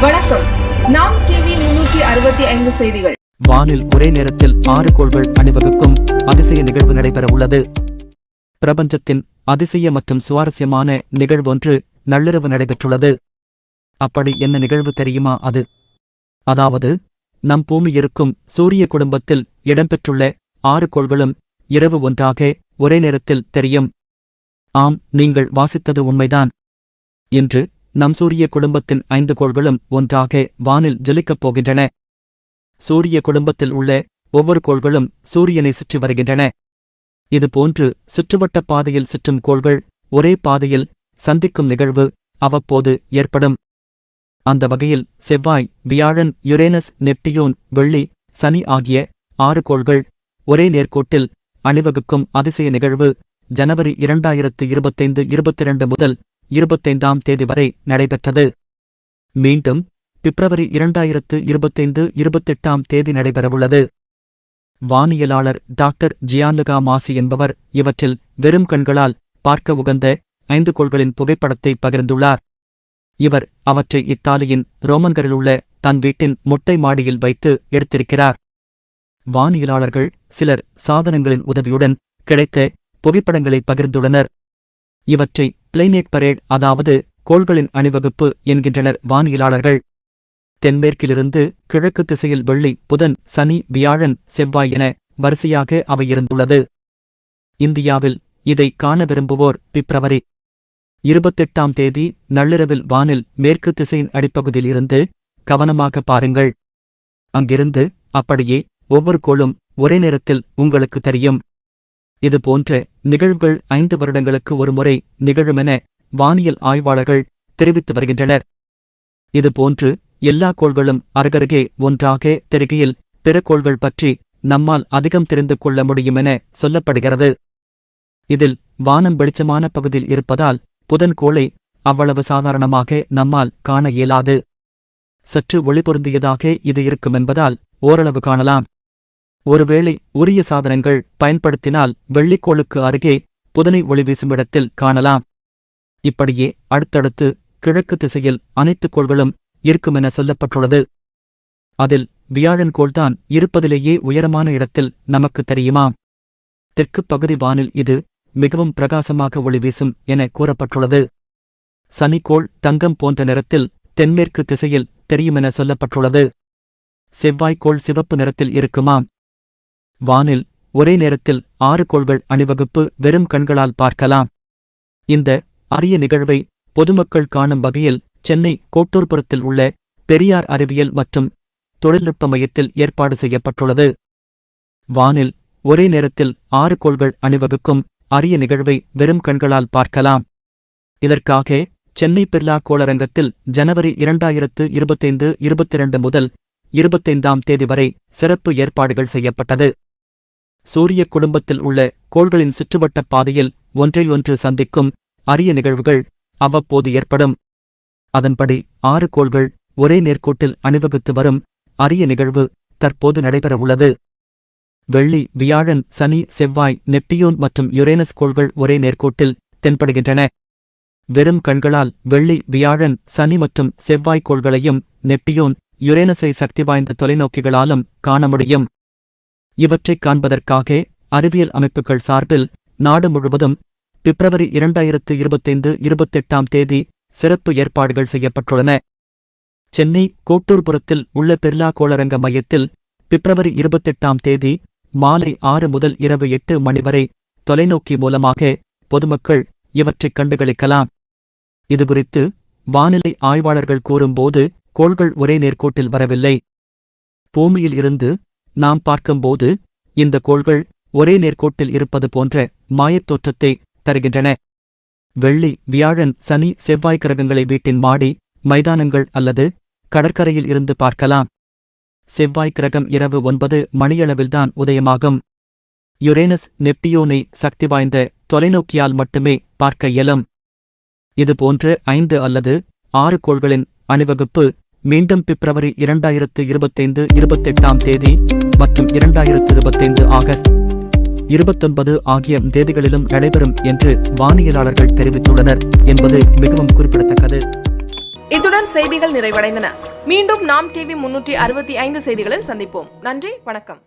வணக்கம். நாம் டிவி முன்னூற்றி அறுபத்தி ஐந்து செய்திகள். வானில் ஒரே நேரத்தில் ஆறு கோள்கள் அணிவகுக்கும் அதிசய நிகழ்வு நடைபெற உள்ளது. பிரபஞ்சத்தின் அதிசய மற்றும் சுவாரஸ்யமான நிகழ்வொன்று நள்ளிரவு நடைபெற்றுள்ளது. அப்படி என்ன நிகழ்வு தெரியுமா அது? அதாவது நம் பூமி இருக்கும் சூரிய குடும்பத்தில் இடம்பெற்றுள்ள ஆறு கோள்களும் இரவு ஒன்றாக ஒரே நேரத்தில் தெரியும். ஆம் நீங்கள் வாசித்தது உண்மைதான். இன்று நம் சூரிய குடும்பத்தின் ஐந்து கோள்களும் ஒன்றாக வானில் ஜொலிக்கப் போகின்றன. சூரிய குடும்பத்தில் உள்ள ஒவ்வொரு கோள்களும் சூரியனை சுற்றி வருகின்றன. இதுபோன்று சுற்றுவட்ட பாதையில் சுற்றும் கோள்கள் ஒரே பாதையில் சந்திக்கும் நிகழ்வு அவ்வப்போது ஏற்படும். அந்த வகையில் செவ்வாய் வியாழன் யுரேனஸ் நெப்டியூன் வெள்ளி சனி ஆகிய ஆறு கோள்கள் ஒரே நேர்கோட்டில் அணிவகுக்கும் அதிசய நிகழ்வு ஜனவரி இரண்டாயிரத்து இருபத்தைந்து இருபத்திரண்டு முதல் இருபத்தைந்தாம் தேதி வரை நடைபெற்றது. மீண்டும் பிப்ரவரி இரண்டாயிரத்து இருபத்தைந்து இருபத்தெட்டாம் தேதி நடைபெறவுள்ளது. வானியலாளர் டாக்டர் ஜியானுகா மாசி என்பவர் இவற்றில் வெறும் கண்களால் பார்க்க உகந்த ஐந்து கோள்களின் புகைப்படத்தை பகிர்ந்துள்ளார். இவர் அவற்றை இத்தாலியின் ரோமன்கரிலுள்ள தன் வீட்டின் மொட்டை மாடியில் வைத்து எடுத்திருக்கிறார். வானியலாளர்கள் சிலர் சாதனங்களின் உதவியுடன் கிடைத்த புகைப்படங்களை பகிர்ந்துள்ளனர். இவற்றை பிளைனேட் பரேட் அதாவது கோள்களின் அணிவகுப்பு என்கின்றனர் வானியலாளர்கள். தென்மேற்கிலிருந்து கிழக்கு திசையில் வெள்ளி புதன் சனி வியாழன் செவ்வாய் என வரிசையாக அவை இருந்துள்ளது. இந்தியாவில் இதை காண விரும்புவோர் பிப்ரவரி இருபத்தெட்டாம் தேதி நள்ளிரவில் வானில் மேற்கு திசையின் அடிப்பகுதியில் இருந்து கவனமாக பாருங்கள். அங்கிருந்து அப்படியே ஒவ்வொரு கோளும் ஒரே நேரத்தில் உங்களுக்கு தெரியும். இதுபோன்ற நிகழ்வுகள் ஐந்து வருடங்களுக்கு ஒருமுறை நிகழுமென வானியல் ஆய்வாளர்கள் தெரிவித்து வருகின்றனர். இதுபோன்று எல்லா கோள்களும் அருகருகே ஒன்றாக தெரிகையில் பிற கோள்கள் பற்றி நம்மால் அதிகம் தெரிந்து கொள்ள முடியுமென சொல்லப்படுகிறது. இதில் வானம் வெளிச்சமான பகுதியில் இருப்பதால் புதன் கோளை அவ்வளவு சாதாரணமாக நம்மால் காண இயலாது. சற்று ஒளிபொருந்தியதாக இது இருக்குமென்பதால் ஓரளவு காணலாம். ஒருவேளை உரிய சாதனங்கள் பயன்படுத்தினால் வெள்ளிக்கோளுக்கு அருகே புதனை ஒளி வீசும் இடத்தில் காணலாம். இப்படியே அடுத்தடுத்து கிழக்கு திசையில் அனைத்து கோள்களும் இருக்குமென சொல்லப்பட்டுள்ளது. அதில் வியாழன் கோள்தான் இருப்பதிலேயே உயரமான இடத்தில் நமக்கு தெரியுமாம் தெற்குப் பகுதி வானில் இது மிகவும் பிரகாசமாக ஒளி வீசும் என கூறப்பட்டுள்ளது. சனிக்கோள் தங்கம் போன்ற நிறத்தில் தென்மேற்கு திசையில் தெரியுமென சொல்லப்பட்டுள்ளது. செவ்வாய்க்கோள் சிவப்பு நிறத்தில் இருக்குமாம் வானில் ஒரே நேரத்தில் ஆறு கோள்கள் அணிவகுப்பு வெறும் கண்களால் பார்க்கலாம். இந்த அரிய நிகழ்வை பொதுமக்கள் காணும் வகையில் சென்னை கோட்டூர்புரத்தில் உள்ள பெரியார் அறிவியல் மற்றும் தொழில்நுட்ப மையத்தில் ஏற்பாடு செய்யப்பட்டுள்ளது. வானில் ஒரே நேரத்தில் ஆறு கோள்கள் அணிவகுக்கும் அரிய நிகழ்வை வெறும் கண்களால் பார்க்கலாம். இதற்காக சென்னை பிர்லா கோளரங்கத்தில் ஜனவரி இரண்டாயிரத்து இருபத்தைந்து இருபத்திரண்டு முதல் இருபத்தைந்தாம் தேதி வரை சிறப்பு ஏற்பாடுகள் செய்யப்பட்டது. சூரிய குடும்பத்தில் உள்ள கோள்களின் சுற்றுவட்டப் பாதையில் ஒன்றையொன்று சந்திக்கும் அரிய நிகழ்வுகள் அவ்வப்போது ஏற்படும். அதன்படி ஆறு கோள்கள் ஒரே நேர்கோட்டில் அணிவகுத்து வரும் அரிய நிகழ்வு தற்போது நடைபெறவுள்ளது. வெள்ளி வியாழன் சனி செவ்வாய் நெப்டியூன் மற்றும் யுரேனஸ் கோள்கள் ஒரே நேர்கோட்டில் தென்படுகின்றன. வெறும் கண்களால் வெள்ளி வியாழன் சனி மற்றும் செவ்வாய் கோள்களையும் நெப்டியூன் யுரேனஸை சக்தி வாய்ந்த தொலைநோக்கிகளாலும் காண முடியும். இவற்றைக் காண்பதற்காக அறிவியல் அமைப்புகள் சார்பில் நாடு முழுவதும் பிப்ரவரி இரண்டாயிரத்து இருபத்தைந்து இருபத்தெட்டாம் தேதி சிறப்பு ஏற்பாடுகள் செய்யப்பட்டுள்ளன. சென்னை கோட்டூர்புரத்தில் உள்ள பிர்லா கோளரங்க மையத்தில் பிப்ரவரி இருபத்தெட்டாம் தேதி மாலை ஆறு முதல் இரவு எட்டு மணி வரை தொலைநோக்கி மூலமாக பொதுமக்கள் இவற்றைக் கண்டுகளிக்கலாம். இதுகுறித்து வானிலை ஆய்வாளர்கள் கூறும்போது கோள்கள் ஒரே நேர்கோட்டில் வரவில்லை. பூமியில் இருந்து நாம் பார்க்கும்போது இந்த கோள்கள் ஒரே நேர்கோட்டில் இருப்பது போன்ற மாயத் தோற்றத்தை தருகின்றன. வெள்ளி வியாழன் சனி செவ்வாய் கிரகங்களை வீட்டின் மாடி மைதானங்கள் அல்லது கடற்கரையில் இருந்து பார்க்கலாம். செவ்வாய் கிரகம் இரவு ஒன்பது மணியளவில்தான் உதயமாகும். யுரேனஸ் நெப்டியோனை சக்தி வாய்ந்த தொலைநோக்கியால் மட்டுமே பார்க்க இயலும். இதுபோன்று ஐந்து அல்லது ஆறு கோள்களின் அணிவகுப்பு மீண்டும் பிப்ரவரி இரண்டாயிரத்து இருபத்தைந்து இருபத்தெட்டாம் தேதி மற்றும் இரண்டாயிரத்து இருபத்தைந்து ஆகஸ்ட் இருபத்தொன்பது ஆகிய தேதிகளிலும் நடைபெறும் என்று வானியலாளர்கள் தெரிவித்துள்ளனர் என்பது மிகவும் குறிப்பிடத்தக்கது. இத்துடன் செய்திகள் நிறைவடைந்தன. மீண்டும் நாம் டிவி முன்னூற்றி அறுபத்தி ஐந்து செய்திகளில் சந்திப்போம். நன்றி வணக்கம்.